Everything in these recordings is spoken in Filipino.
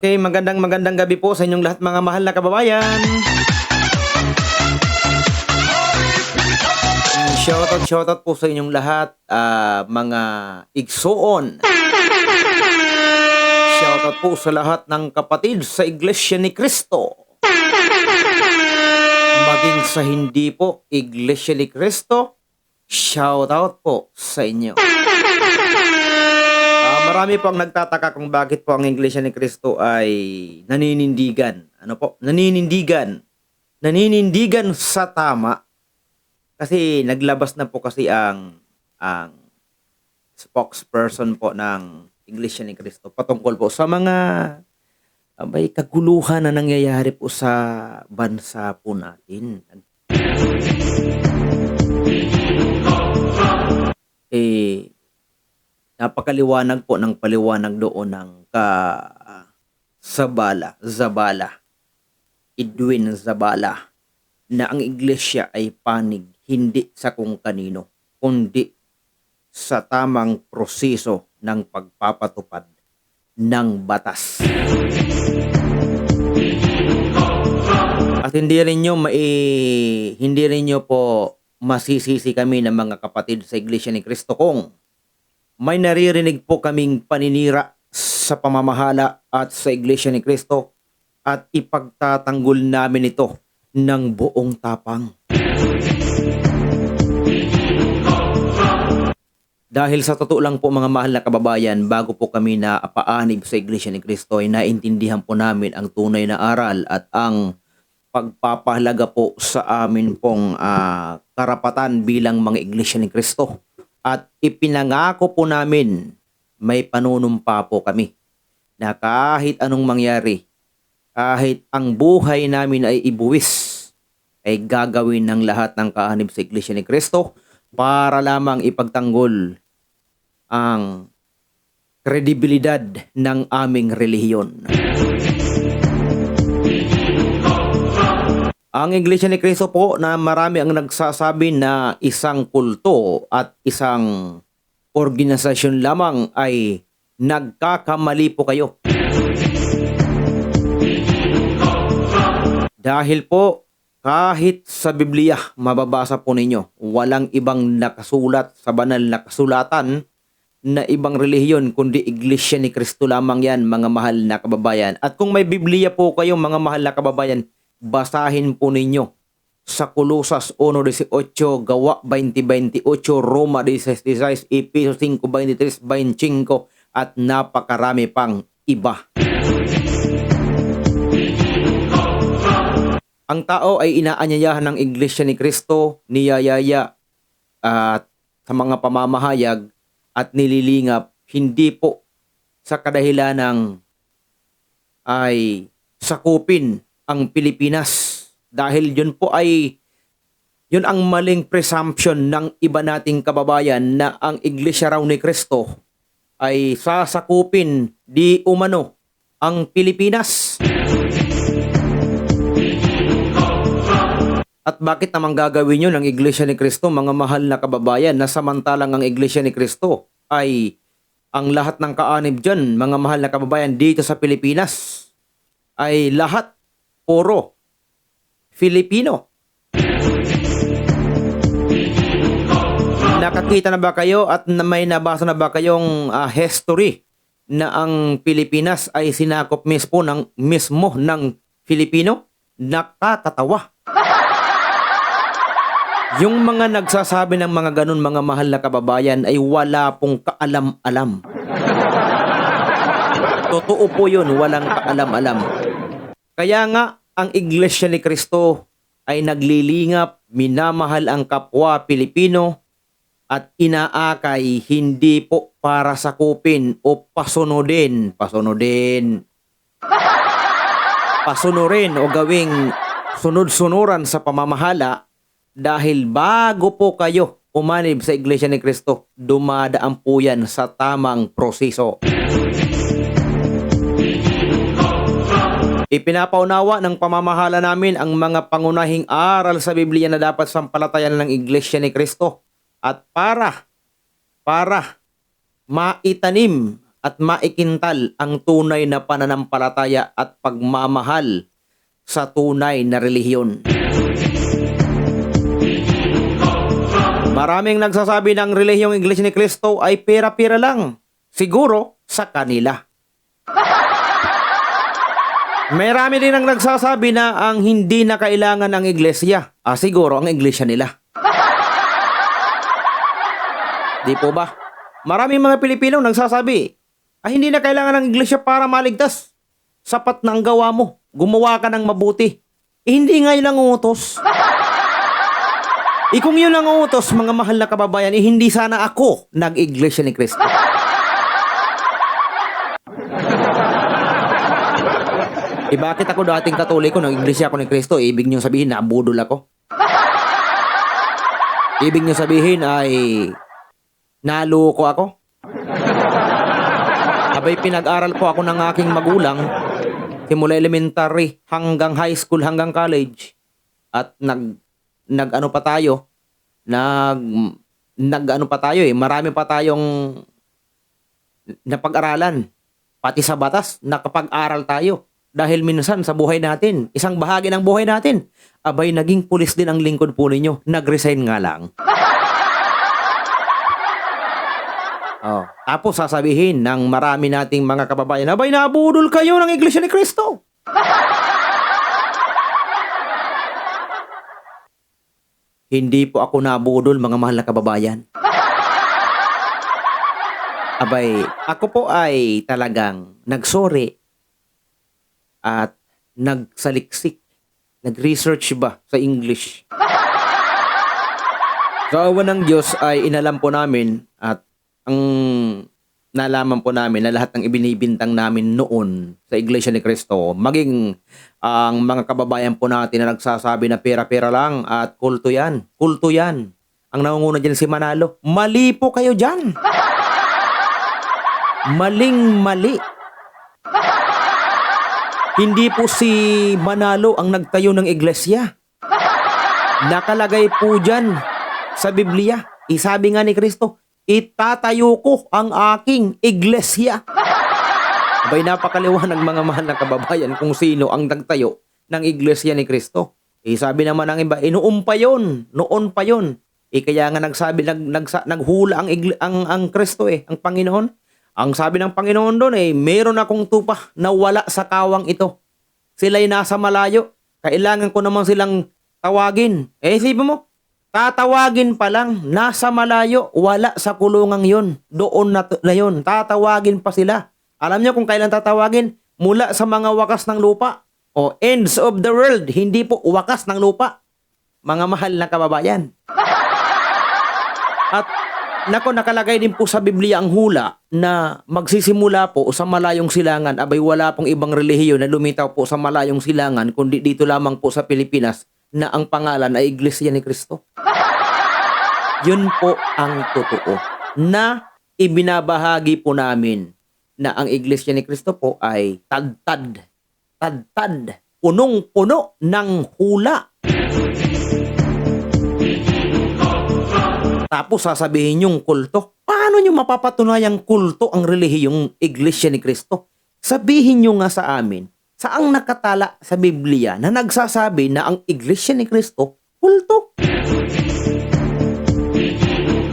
Okay, magandang magandang gabi po sa inyong lahat mga mahal na kababayan. Shoutout, shoutout po sa inyong lahat, ah, mga igsoon. Shoutout po sa lahat ng kapatid sa Iglesia ni Cristo. Maging sa hindi po Iglesia ni Cristo, shoutout po sa inyo. Marami po ang nagtataka kung bakit po ang Iglesia ni Cristo ay naninindigan. Ano po? Naninindigan. Naninindigan sa tama. Kasi naglabas na po kasi ang ang spokesperson po ng Iglesia ni Cristo patungkol po sa mga abay kaguluhan na nangyayari po sa bansa po natin. Eh, napakaliwanag po ng paliwanag doon ng ka Zabala, Zabala, Edwin Zabala, na ang iglesia ay panig hindi sa kung kanino, kundi sa tamang proseso ng pagpapatupad ng batas. At hindi rin nyo mai, hindi rin nyo po masisisi kami ng mga kapatid sa Iglesia ni Cristo kung may naririnig po kaming paninira sa pamamahala at sa Iglesia ni Cristo at ipagtatanggol namin ito ng buong tapang. Dahil sa totoo lang po mga mahal na kababayan, bago po kami na paanib sa Iglesia ni Cristo ay naintindihan po namin ang tunay na aral at ang pagpapahalaga po sa amin pong ah, karapatan bilang mga Iglesia ni Cristo. At ipinangako po namin, may panunumpa po kami, na kahit anong mangyari, kahit ang buhay namin ay ibuwis, ay gagawin ng lahat ng kaanib sa Iglesia ni Cristo para lamang ipagtanggol ang kredibilidad ng aming relihiyon. Ang Iglesia ni Cristo po na marami ang nagsasabi na isang kulto at isang organisasyon lamang ay nagkakamali po kayo. Dahil po kahit sa Biblia mababasa po ninyo walang ibang nakasulat sa banal na kasulatan na ibang relihiyon kundi Iglesia ni Cristo lamang yan mga mahal na kababayan. At kung may Biblia po kayo mga mahal na kababayan, basahin po ninyo sa Colosas 1.18, Gawa 20.28, Roma 16.16, Efeso 5.23, 25 at napakarami pang iba. Ang tao ay inaanyayahan ng Iglesia ni Cristo, niyayaya at sa mga pamamahayag at nililingap hindi po sa kadahilan ng ay sakupin ang Pilipinas dahil yun po ay yun ang maling presumption ng iba nating kababayan na ang Iglesia raw ni Kristo ay sasakupin di umano ang Pilipinas. At bakit naman gagawin yun ng Iglesia ni Kristo, mga mahal na kababayan, na samantalang ang Iglesia ni Kristo ay ang lahat ng kaanib dyan, mga mahal na kababayan, dito sa Pilipinas, ay lahat puro Filipino. Nakakita na ba kayo at may nabasa na ba kayong ah, history na ang Pilipinas ay sinakop mismo ng mismo ng Filipino? Nakakatawa. Yung mga nagsasabi ng mga ganun mga mahal na kababayan ay wala pong kaalam-alam. Totoo po yun, walang kaalam-alam. Kaya nga, ang Iglesia ni Cristo ay naglilingap, minamahal ang kapwa Pilipino at inaakay hindi po para sakupin o pasunodin, pasunodin, pasunurin o gawing sunod-sunuran sa pamamahala dahil bago po kayo umanib sa Iglesia ni Cristo, dumadaan po yan sa tamang proseso. Ipinapaunawa ng pamamahala namin ang mga pangunahing aral sa Biblia na dapat sampalatayan ng Iglesia ni Cristo at para para maitanim at maikintal ang tunay na pananampalataya at pagmamahal sa tunay na relihiyon. Maraming nagsasabi ng relihiyong Iglesia ni Cristo ay pera-pera lang. Siguro sa kanila. Marami din ang nagsasabi na ang hindi na kailangan ng iglesia. Ah, siguro ang iglesia nila. Di po ba? Maraming mga Pilipino nagsasabi, ah, hindi na kailangan ng iglesia para maligtas. Sapat na ang gawa mo. Gumawa ka ng mabuti. Eh, hindi nga yun ang utos. Eh kung yun ang utos, mga mahal na kababayan, eh hindi sana ako nag-iglesia ni Kristo. Eh bakit ako dating katoliko, nag-iglesia ako ni Kristo, eh, ibig niyo sabihin na budol ako? Ibig niyo sabihin ay naloko ako? Abay pinag-aral po ako ng aking magulang simula elementary hanggang high school hanggang college. At nag nag ano pa tayo? Nag nag ano pa tayo eh? Marami pa tayong napag-aralan. Pati sa batas nakapag-aral tayo dahil minsan sa buhay natin isang bahagi ng buhay natin abay naging pulis din ang lingkod po ninyo nag-resign nga lang Oh. Tapos sasabihin ng marami nating mga kababayan, abay nabudol kayo ng Iglesia ni Kristo. Hindi po ako nabudol mga mahal na kababayan. Abay, ako po ay talagang nagsori at nagsaliksik. Nag-research ba sa English? Sa awa ng Diyos ay inalam po namin at ang nalaman po namin na lahat ng ibinibintang namin noon sa Iglesia ni Cristo, maging ang mga kababayan po natin na nagsasabi na pera-pera lang at kulto yan. Kulto yan. Ang nangunguna dyan si Manalo. Mali po kayo dyan. Maling mali. Hindi po si Manalo ang nagtayo ng iglesia. Nakalagay po dyan sa Biblia. Isabi nga ni Kristo, itatayo ko ang aking iglesia. Abay napakaliwanag mga mahal na kababayan kung sino ang nagtayo ng iglesia ni Kristo. Eh sabi naman ng iba, eh noon pa yun, noon pa yun. Eh kaya nga nagsabi, nag, nagsa, naghula ang, igle, ang, ang Kristo eh, ang Panginoon. Ang sabi ng Panginoon doon eh, meron akong tupa na wala sa kawang ito. Sila'y nasa malayo. Kailangan ko naman silang tawagin. Eh, isipin mo, tatawagin pa lang, nasa malayo, wala sa kulungang yon. Doon na, na yun, tatawagin pa sila. Alam niyo kung kailan tatawagin? Mula sa mga wakas ng lupa. O ends of the world, hindi po wakas ng lupa. Mga mahal na kababayan. At Nako, nakalagay din po sa Biblia ang hula na magsisimula po sa malayong silangan. Abay, wala pong ibang relihiyon na lumitaw po sa malayong silangan, kundi dito lamang po sa Pilipinas na ang pangalan ay Iglesia ni Cristo. Yun po ang totoo na ibinabahagi po namin na ang Iglesia ni Cristo po ay tadtad, tadtad, punong-puno ng hula. Tapos sasabihin yung kulto. Paano nyo mapapatunayang kulto ang relihiyong Iglesia ni Cristo? Sabihin nyo nga sa amin, saang nakatala sa Biblia na nagsasabi na ang Iglesia ni Cristo, kulto?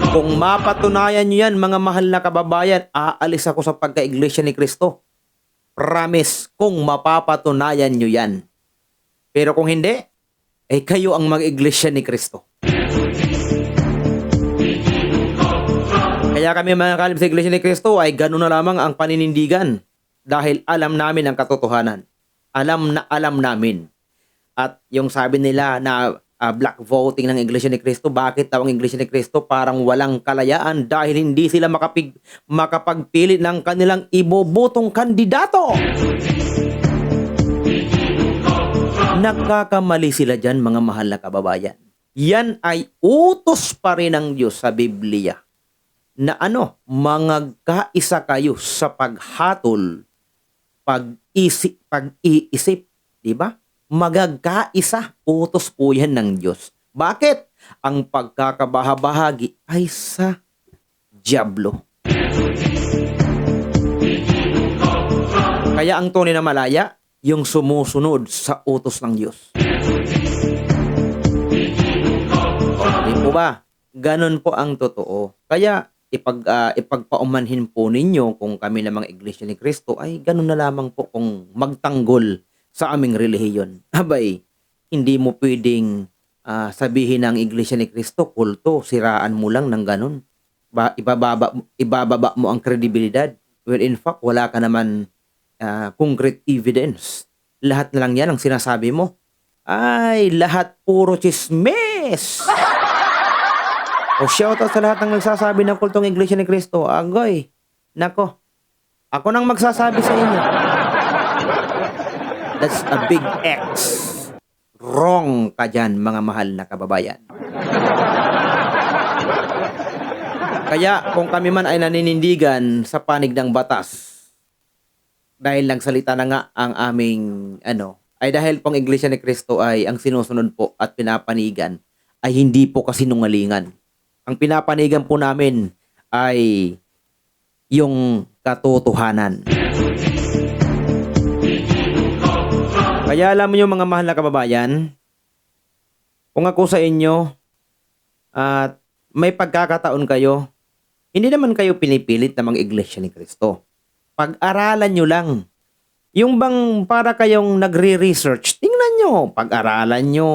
Kung mapatunayan nyo yan, mga mahal na kababayan, aalis ako sa pagka-Iglesia ni Cristo. Promise, kung mapapatunayan nyo yan. Pero kung hindi, eh kayo ang mag-Iglesia ni Cristo. Kaya kami mga kalib sa Iglesia ni Cristo ay gano'n na lamang ang paninindigan dahil alam namin ang katotohanan. Alam na alam namin. At yung sabi nila na uh, black voting ng Iglesia ni Cristo, bakit daw ang Iglesia ni Cristo parang walang kalayaan dahil hindi sila makapig, makapagpili ng kanilang ibobotong kandidato? Nagkakamali sila dyan mga mahal na kababayan. Yan ay utos pa rin ng Diyos sa Biblia na ano, mangagkaisa kayo sa paghatol, pag-isip, pag-iisip, di ba? Magagkaisa, utos po yan ng Diyos. Bakit? Ang pagkakabahabahagi ay sa Diablo. Kaya ang tunay na malaya, yung sumusunod sa utos ng Diyos. Okay po ba? Ganon po ang totoo. Kaya ipag, ah, ipagpaumanhin po ninyo kung kami na mga iglesia ni Kristo ay ganon na lamang po kung magtanggol sa aming relihiyon. Abay, hindi mo pwedeng ah, sabihin ng iglesia ni Kristo, kulto, siraan mo lang ng ganon. Ba, ibababa, ibababa mo ang kredibilidad. When in fact, wala ka naman ah, concrete evidence. Lahat na lang yan ang sinasabi mo. Ay, lahat puro chismes. o shoutout sa lahat ng nagsasabi ng kultong Iglesia ni Cristo. Agoy, nako, ako nang magsasabi sa inyo. That's a big X. Wrong ka dyan, mga mahal na kababayan. Kaya kung kami man ay naninindigan sa panig ng batas, dahil nagsalita na nga ang aming ano, ay dahil pong Iglesia ni Cristo ay ang sinusunod po at pinapanigan ay hindi po kasinungalingan. Ang pinapanigan po namin ay yung katotohanan. Kaya alam niyo mga mahal na kababayan, kung ako sa inyo at may pagkakataon kayo, hindi naman kayo pinipilit na mga iglesia ni Kristo pag-aralan nyo lang. Yung bang para kayong nagre-research, tingnan nyo, pag-aralan nyo,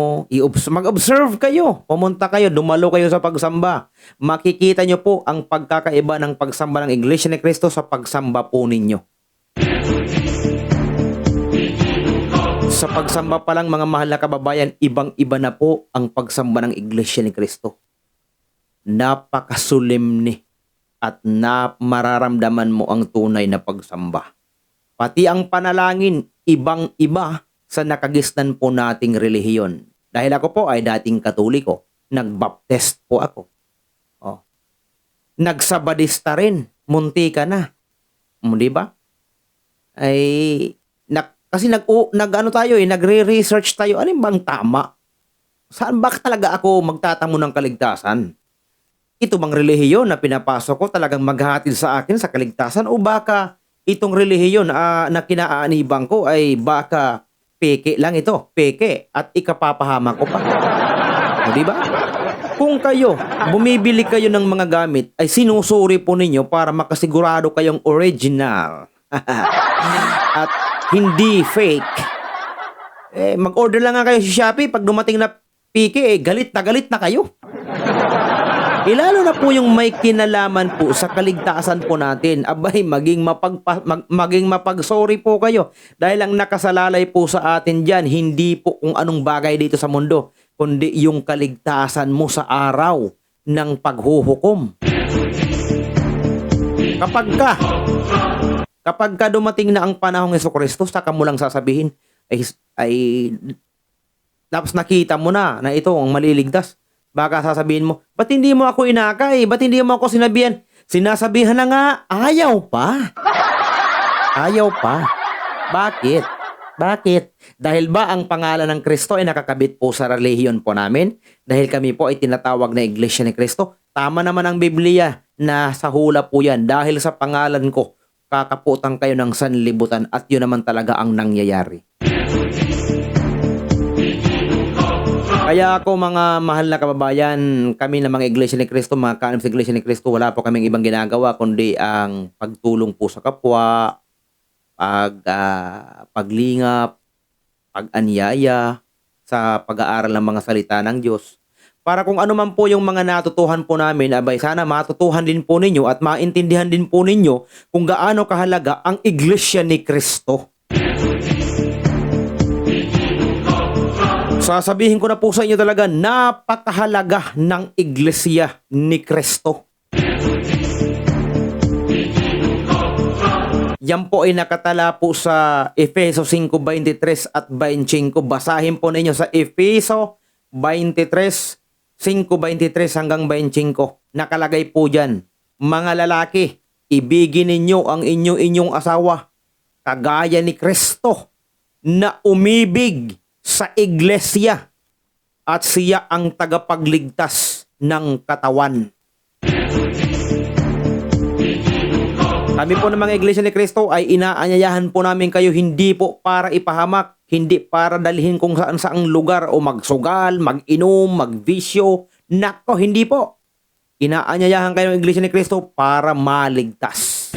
mag-observe kayo, pumunta kayo, dumalo kayo sa pagsamba. Makikita nyo po ang pagkakaiba ng pagsamba ng Iglesia ni Cristo sa pagsamba po ninyo. Sa pagsamba pa lang mga mahal na kababayan, ibang-iba na po ang pagsamba ng Iglesia ni Cristo. Napakasulimni at na mararamdaman mo ang tunay na pagsamba. Pati ang panalangin, ibang-iba sa nakagisnan po nating relihiyon. Dahil ako po ay dating katoliko, nagbaptist po ako. Oh. Nagsabadista rin, munti ka na. Um, di ba? Ay, na, kasi nag, o, nag ano tayo eh, nagre-research tayo, alin bang tama? Saan ba talaga ako magtatamo ng kaligtasan? ito bang relihiyon na pinapasok ko talagang maghahatid sa akin sa kaligtasan o baka itong relihiyon uh, na kinaaanibang ko ay baka peke lang ito, peke at ikapapahama ko pa. O di ba? Kung kayo, bumibili kayo ng mga gamit ay sinusuri po ninyo para makasigurado kayong original. at hindi fake. Eh, mag-order lang nga kayo sa Shopee pag dumating na pike, eh, galit na galit na kayo. Ilalo na po yung may kinalaman po sa kaligtasan po natin. Abay, maging, mapagpa, mag, maging mapagsorry po kayo. Dahil ang nakasalalay po sa atin dyan, hindi po kung anong bagay dito sa mundo, kundi yung kaligtasan mo sa araw ng paghuhukom. Kapag ka, kapag ka dumating na ang panahong Yeso Kristo, saka mo lang sasabihin, ay, ay tapos nakita mo na na ito ang maliligtas Baka sasabihin mo, ba't hindi mo ako inakay? Ba't hindi mo ako sinabihan? Sinasabihan na nga, ayaw pa. Ayaw pa. Bakit? Bakit? Dahil ba ang pangalan ng Kristo ay nakakabit po sa relihiyon po namin? Dahil kami po ay tinatawag na Iglesia ni Kristo? Tama naman ang Biblia na sa hula po yan. Dahil sa pangalan ko, kakaputan kayo ng sanlibutan at yun naman talaga ang nangyayari. Kaya ako mga mahal na kababayan, kami na mga Iglesia ni Cristo, mga kaanib sa Iglesia ni Cristo, wala po kaming ibang ginagawa kundi ang pagtulong po sa kapwa, pag uh, paglingap, pag-anyaya sa pag-aaral ng mga salita ng Diyos. Para kung ano man po yung mga natutuhan po namin, abay sana matutuhan din po ninyo at maintindihan din po ninyo kung gaano kahalaga ang Iglesia ni Cristo. Sasabihin ko na po sa inyo talaga, napakahalaga ng iglesia ni Kristo. Yan po ay nakatala po sa Efeso 5.23 at 25. Basahin po ninyo sa Efeso 23, 5.23 hanggang 25. Nakalagay po dyan, mga lalaki, ibigin ninyo ang inyo-inyong asawa, kagaya ni Kristo, na umibig sa iglesia at siya ang tagapagligtas ng katawan. Kami po ng mga Iglesia ni Cristo ay inaanyayahan po namin kayo hindi po para ipahamak, hindi para dalhin kung saan saang lugar o magsugal, mag-inom, magbisyo. Nako, hindi po. Inaanyayahan kayo ng Iglesia ni Cristo para maligtas.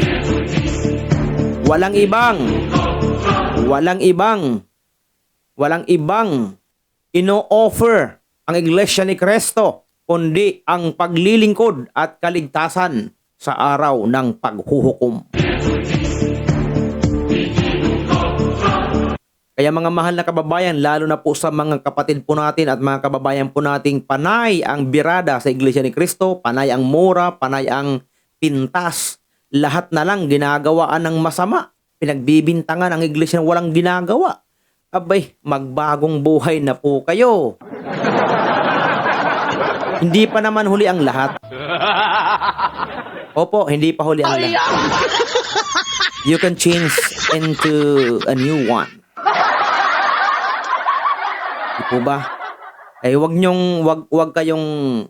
Walang ibang, walang ibang, walang ibang ino-offer ang Iglesia ni Cristo kundi ang paglilingkod at kaligtasan sa araw ng paghuhukom. Kaya mga mahal na kababayan, lalo na po sa mga kapatid po natin at mga kababayan po nating panay ang birada sa Iglesia ni Cristo, panay ang mura, panay ang pintas, lahat na lang ginagawaan ng masama. Pinagbibintangan ang Iglesia na walang ginagawa. Abay, magbagong buhay na po kayo. Hindi pa naman huli ang lahat. Opo, hindi pa huli ang lahat. You can change into a new one. Di po ba? Eh wag nyong wag wag kayong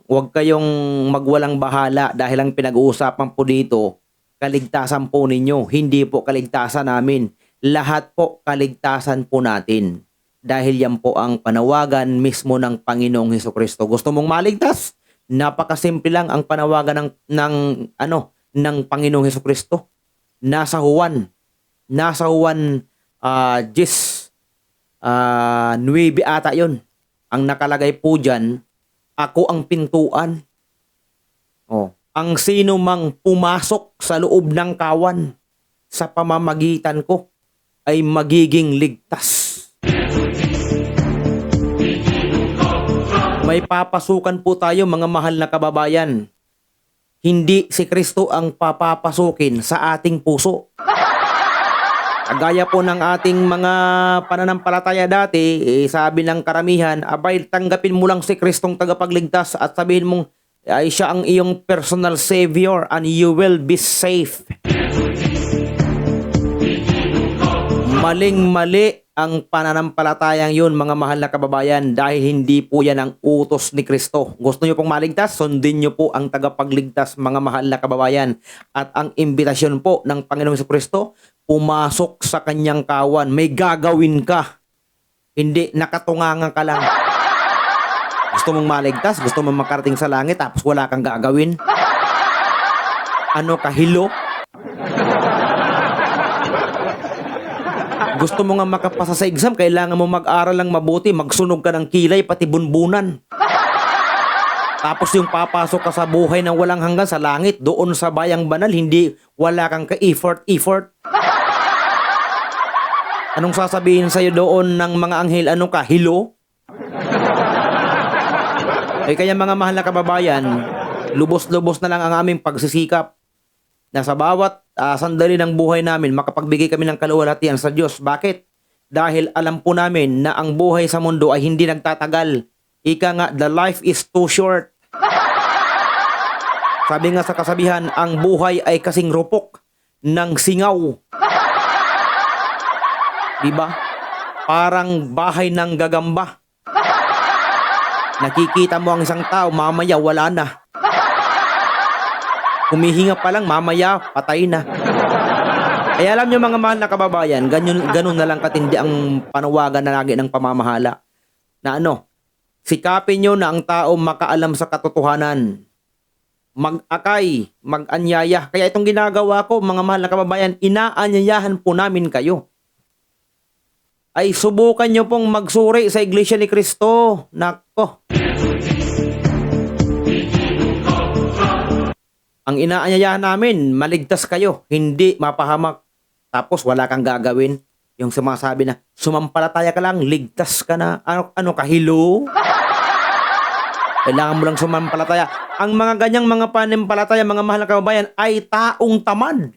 wag kayong magwalang bahala dahil ang pinag-uusapan po dito kaligtasan po ninyo, hindi po kaligtasan namin. Lahat po kaligtasan po natin. Dahil yan po ang panawagan mismo ng Panginoong Heso Kristo. Gusto mong maligtas? Napakasimple lang ang panawagan ng, ng ano ng Panginoong Heso Kristo. Nasa Juan. Nasa Juan uh, 10 uh, 9 ata yon. Ang nakalagay po dyan, ako ang pintuan. Oh, ang sino mang pumasok sa loob ng kawan sa pamamagitan ko ay magiging ligtas. May papasukan po tayo mga mahal na kababayan. Hindi si Kristo ang papapasukin sa ating puso. Kagaya po ng ating mga pananampalataya dati, eh, sabi ng karamihan, abay tanggapin mo lang si Kristong tagapagligtas at sabihin mong ay siya ang iyong personal savior and you will be safe. Maling-mali ang pananampalatayang yun mga mahal na kababayan dahil hindi po yan ang utos ni Kristo. Gusto nyo pong maligtas? Sundin nyo po ang tagapagligtas mga mahal na kababayan. At ang imbitasyon po ng Panginoon sa Kristo, pumasok sa kanyang kawan. May gagawin ka. Hindi nakatungangan ka lang. Gusto mong maligtas? Gusto mong makarating sa langit tapos wala kang gagawin? Ano kahilo? Gusto mo nga makapasa sa exam, kailangan mo mag-aral lang mabuti, magsunog ka ng kilay, pati bunbunan. Tapos yung papasok ka sa buhay na walang hanggan sa langit, doon sa bayang banal, hindi wala kang ka-effort, effort. Anong sasabihin sa'yo doon ng mga anghel? Ano ka? Hilo? Eh kaya mga mahal na kababayan, lubos-lubos na lang ang aming pagsisikap na sa bawat uh, sandali ng buhay namin makapagbigay kami ng kaluwalhatian sa Diyos. Bakit? Dahil alam po namin na ang buhay sa mundo ay hindi nagtatagal. Ika nga, the life is too short. Sabi nga sa kasabihan, ang buhay ay kasing rupok ng singaw. Diba? Parang bahay ng gagamba. Nakikita mo ang isang tao, mamaya wala na. Humihinga pa lang, mamaya patay na. Kaya alam nyo mga mahal na kababayan, ganyan, ganun na lang katindi ang panawagan na lagi ng pamamahala. Na ano, sikapin nyo na ang tao makaalam sa katotohanan. Mag-akay, mag-anyaya. Kaya itong ginagawa ko, mga mahal na kababayan, inaanyayahan po namin kayo. Ay subukan nyo pong magsuri sa Iglesia ni Kristo. Nako. Ang inaanyayahan namin, maligtas kayo, hindi mapahamak. Tapos wala kang gagawin. Yung sumasabi na, sumampalataya ka lang, ligtas ka na. Ano, ano ka, hilo? Kailangan mo lang sumampalataya. Ang mga ganyang mga panimpalataya, mga mahal na kababayan, ay taong tamad.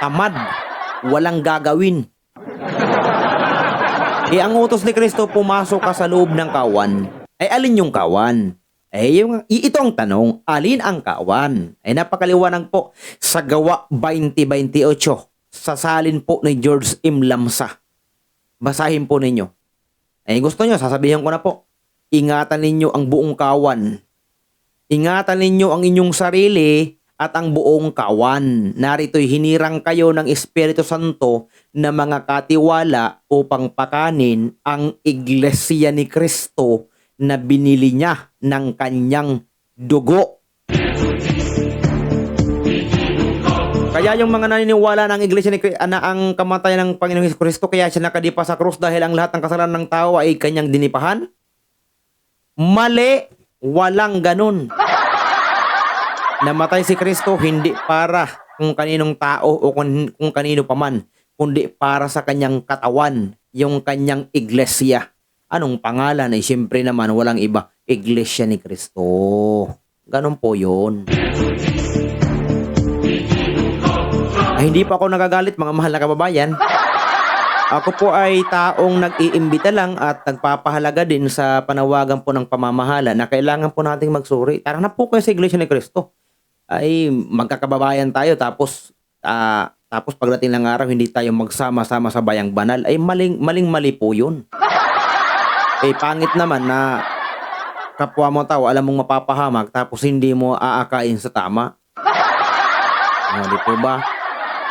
Tamad. Walang gagawin. Eh, ang utos ni Kristo, pumasok ka sa loob ng kawan. Ay, alin yung kawan? Eh, yung, ito ang tanong, alin ang kawan? Ay napakaliwanag po sa gawa 2028 sa salin po ni George M. Lamsa. Basahin po ninyo. Eh gusto nyo, sasabihin ko na po. Ingatan ninyo ang buong kawan. Ingatan ninyo ang inyong sarili at ang buong kawan. Narito'y hinirang kayo ng Espiritu Santo na mga katiwala upang pakanin ang iglesia ni Kristo na binili niya ng kanyang dugo. Kaya yung mga naniniwala ng iglesia ni na ang kamatayan ng Panginoong Kristo kaya siya nakadipa sa krus dahil ang lahat ng kasalanan ng tao ay kanyang dinipahan? Mali, walang ganun. Namatay si Kristo hindi para kung kaninong tao o kung, kung kanino paman, kundi para sa kanyang katawan, yung kanyang iglesia. Anong pangalan ay siyempre naman walang iba, iglesia ni Kristo. Ganun po yun. Ay, hindi pa ako nagagalit mga mahal na kababayan. Ako po ay taong nag-iimbita lang at nagpapahalaga din sa panawagan po ng pamamahala na kailangan po nating magsuri. Tara na po kayo sa Iglesia ni Cristo. Ay magkakababayan tayo tapos ah, tapos pagdating ng araw hindi tayo magsama-sama sa bayang banal ay maling maling mali po 'yun. Eh pangit naman na kapwa mo tao alam mong mapapahamak tapos hindi mo aakain sa tama. Ah, di po ba?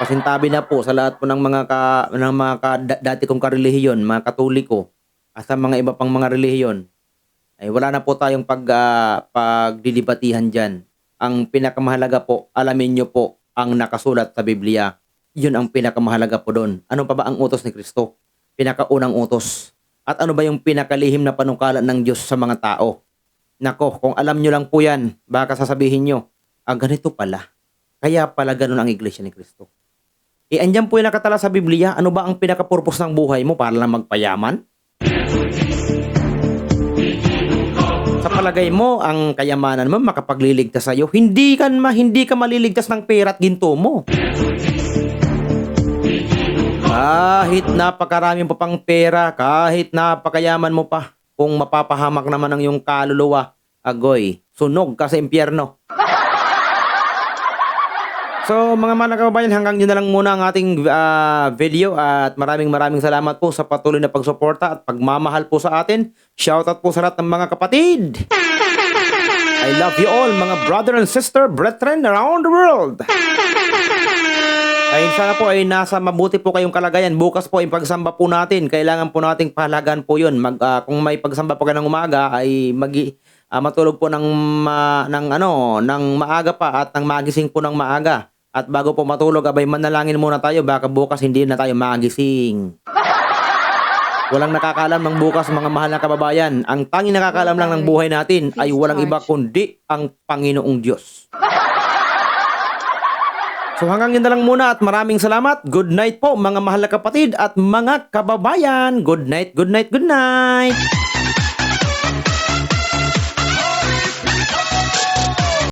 Pasintabi na po sa lahat po ng mga ka, ng mga ka, da- dati kong karelihiyon, mga katoliko, at sa mga iba pang mga relihiyon, ay wala na po tayong pag, ah, pagdidibatihan dyan. Ang pinakamahalaga po, alamin nyo po ang nakasulat sa Biblia. Yun ang pinakamahalaga po doon. Ano pa ba ang utos ni Kristo? Pinakaunang utos. At ano ba yung pinakalihim na panungkalan ng Diyos sa mga tao? Nako, kung alam nyo lang po yan, baka sasabihin nyo, ah, ganito pala. Kaya pala ganun ang iglesia ni Kristo. E andyan po yung nakatala sa Biblia, ano ba ang pinaka-purpose ng buhay mo para lang magpayaman? Sa palagay mo, ang kayamanan mo makapagliligtas sa'yo, hindi ka, ma, hindi ka maliligtas ng pera at ginto mo. Kahit napakaraming pa pang pera, kahit napakayaman mo pa, kung mapapahamak naman ang iyong kaluluwa, agoy, sunog ka sa impyerno. So mga mga kababayan, hanggang yun na lang muna ang ating ah, video at maraming maraming salamat po sa patuloy na pagsuporta at pagmamahal po sa atin. Shoutout po sa lahat ng mga kapatid. I love you all mga brother and sister, brethren around the world. Ay sana po ay nasa mabuti po kayong kalagayan. Bukas po yung pagsamba po natin. Kailangan po nating pahalagaan po yun. Mag, ah, kung may pagsamba po kayo ng umaga ay magi, ah, matulog po ng, ma, ng, ano, ng maaga pa at ng magising po ng maaga. At bago po matulog, abay manalangin muna tayo. Baka bukas hindi na tayo magising. Walang nakakalam ng bukas mga mahal na kababayan. Ang tanging nakakalam lang ng buhay natin ay walang iba kundi ang Panginoong Diyos. So hanggang yun na lang muna at maraming salamat. Good night po mga mahal na kapatid at mga kababayan. Good night, good night, good night.